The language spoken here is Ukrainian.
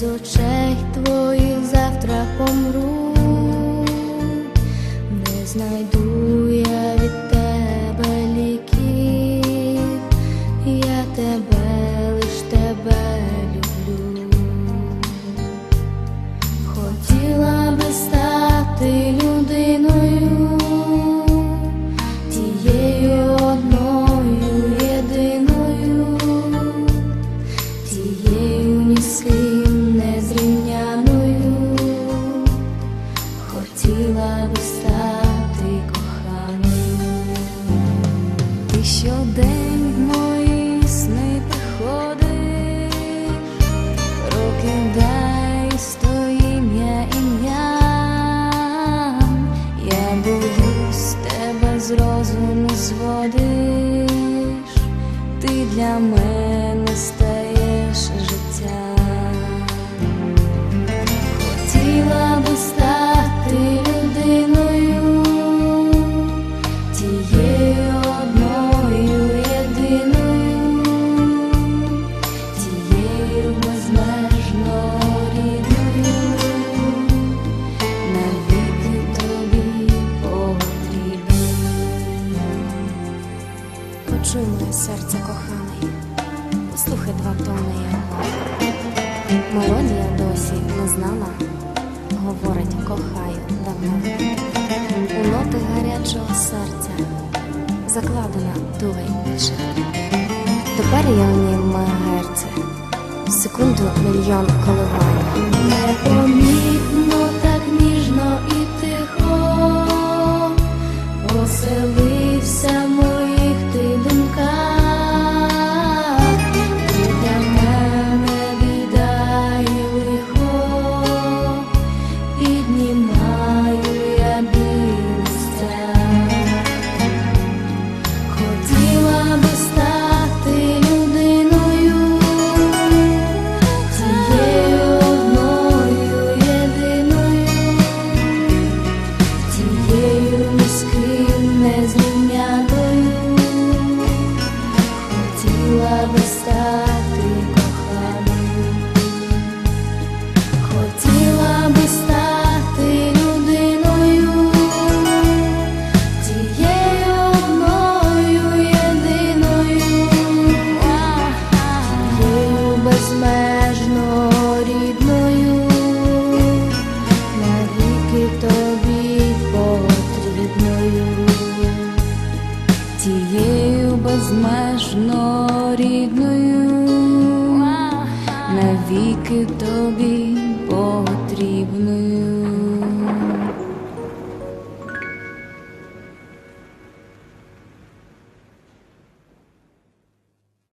без очей твоїх завтра помру, не знайду хотіла би стати коханою. Ти щодень в мої сни приходиш, прокидай ім'я ім'я, я боюсь тебе з розуму зводиш, ти для мене стаєш моє серце коханий, послухай два тони його. Мелодія досі не знана, говорить кохаю давно. У ноти гарячого серця закладена дуга й печаль. Тепер я в ній мегерце, в секунду мільйон коливань. Би стати коханою. Хотіла би стати людиною, тією одною єдиною, безмежно рідною, навіки тобі потрібною, Тією безмежно рідною, навіки тобі потрібною.